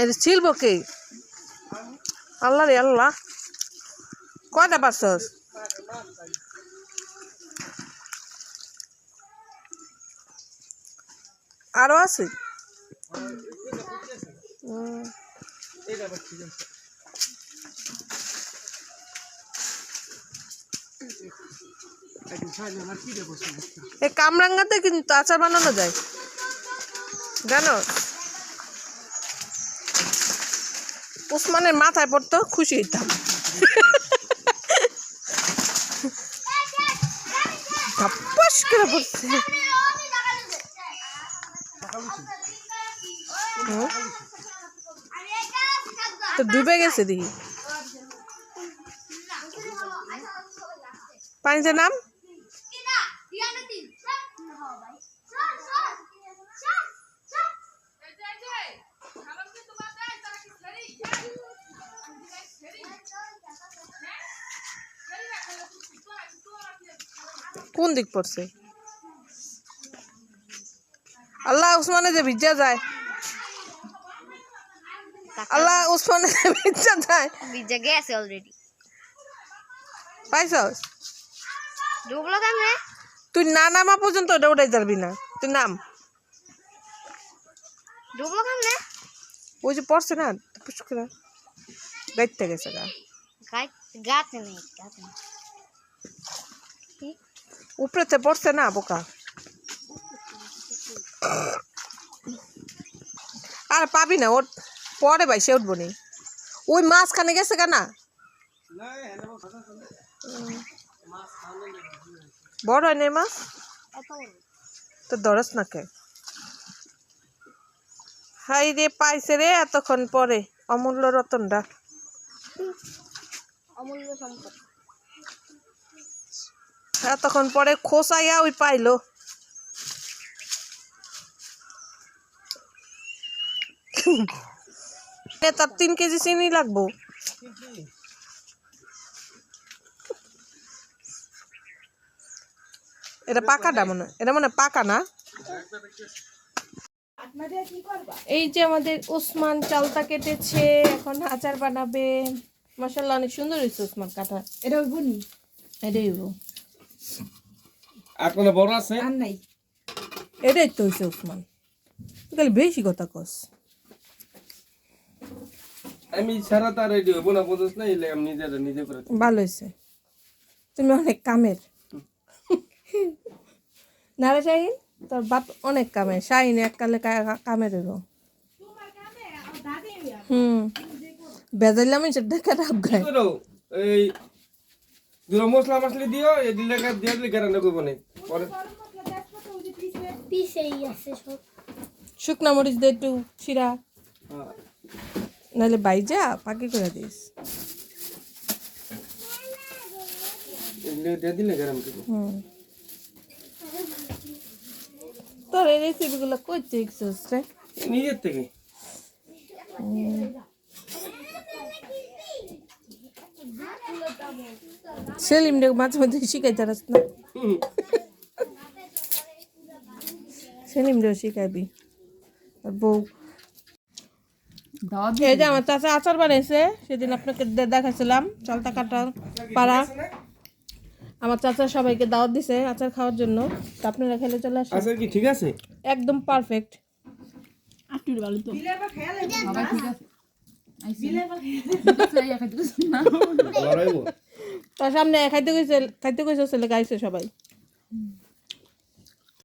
এটা ছিলব কে? আল্লাহ রে আল্লাহ। কয়টা পারছস আরও আছে? এই কামরাঙ্গাতে কিন্তু আচার বানানো যায়। জানো? উসমানের মাথায় পড়তো খুশি হইতাম। করে তো ডুবে গেছে দেখি। পানিতে নাম? কোন দিক পড়ছে? আল্লাহ উসমানে যে ভিজা যায়। আল্লাহ উসমানে যে ভিজা যায়। ভিজে গেছে অলরেডি পাইছস? ডুবলো কেমনে? তুই না নামা পর্যন্ত ওটা উঠাই যাবি না। তুই নাম। ডুবলো কেমনে? ওই যে পড়ছে না পুষ্করা। গাইতে গেছে গা। গাই গাতে নেই গাতে নেই। উপরেতে পড়ছে না বোকা। আর পাবি না, ওর পরে ভাই, সে উঠবো নি। ওই মাঝখানে গেছে কেনা? বড় হয় নাই মাছ? তো ধরস না কে? হাই রে পাইছে রে, এতক্ষণ পরে। অমূল্য রতনটা অমূল্য সম্পদ। এতক্ষণ পরে খোসাইয়া ওই পাইলো। তার তিন কেজি চিনি লাগবো। এটা পাকাটা মনে হয়। এটা মনে হয় পাকা না? এই যে আমাদের ওসমান চালটা কেটেছে এখন আচার বানাবে। মশাল্লা অনেক সুন্দর হয়েছে ওসমান কাটা এটা হইব নি এটাই হইবো। আর কোনো বড় আছে? আর নাই। এটাই তো হয়েছে ওসমান তাহলে বেশি কথা কস। আমি ছাড়া তার রেডি হব না বুঝছ না এলে আমি নিজে নিজে করে ভালো হয়েছে তুমি অনেক কামের। নারে শাহিন তোর বাপ অনেক কামের। শাহিন এককালে কামের হইব হুম। বেজাইলাম সেটা খারাপ গায় এই দুটো মশলা মশলি দিও এই দিলে কাজ দিয়ে দিলে গ্যারান্টি করব না। পরে পিছেই আছে সব। শুকনা মরিচ দে একটু ছিড়া হ্যাঁ। নাহলে বাইজা পাকি করে দিস। দিয়ে দিলে করব। তোর এই রেসিপিগুলো কই শিখছিস রে নিজের থেকে। সেলিম রে মাঝে মাঝে শিখাই তারাস না? সেলিম রেও শিখাইবি আর বউ। দাওয়া এই যে আমার চাচা আচার বানিয়েছে সেদিন আপনাকে দেখাচ্ছিলাম চালতা কাটা পাড়া। আমার চাচা সবাইকে দাওয়াত দিছে আচার খাওয়ার জন্য। তা আপনারা খেলে চলে আসেন। কি ঠিক আছে? একদম পারফেক্ট আটটুর ভালো তো। ঠিক আছে। তার সামনে খাইতে কইছে খাইতে কইছে ছেলে গাইছে সবাই।